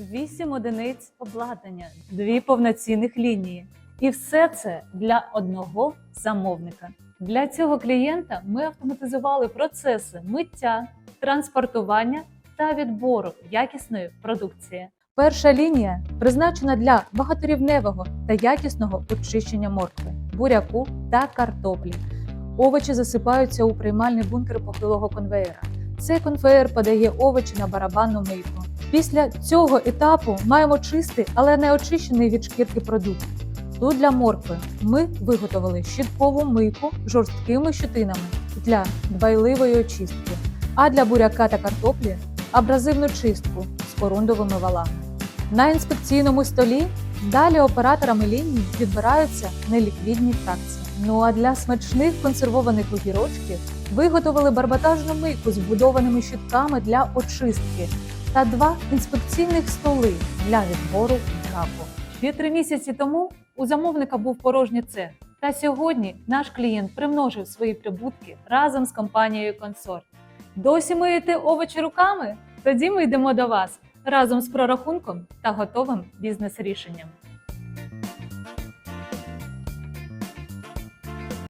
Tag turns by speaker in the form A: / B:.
A: 8 одиниць обладнання, дві повноцінних лінії. І все це для одного замовника. Для цього клієнта ми автоматизували процеси миття, транспортування та відбору якісної продукції. Перша лінія призначена для багаторівневого та якісного очищення моркви, буряку та картоплі. Овочі засипаються у приймальний бункер похилого конвеєра. Цей конвеєр подає овочі на барабанну мийку. Після цього етапу маємо чистий, але не очищений від шкірки продукт. Тут для моркви ми виготовили щіткову мийку жорсткими щетинами для дбайливої очистки, а для буряка та картоплі абразивну чистку з корундовими валами. На інспекційному столі далі операторами лінії відбираються неліквідні фракції. Ну а для смачних консервованих огірочків виготовили барбатажну мийку з вбудованими щитками для очистки та два інспекційних столи для відбору драпу. Дві-три місяці тому у замовника був порожній цех. Та сьогодні наш клієнт примножив свої прибутки разом з компанією Консорт. Досі миєте овочі руками? Тоді ми йдемо до вас разом з прорахунком та готовим бізнес-рішенням.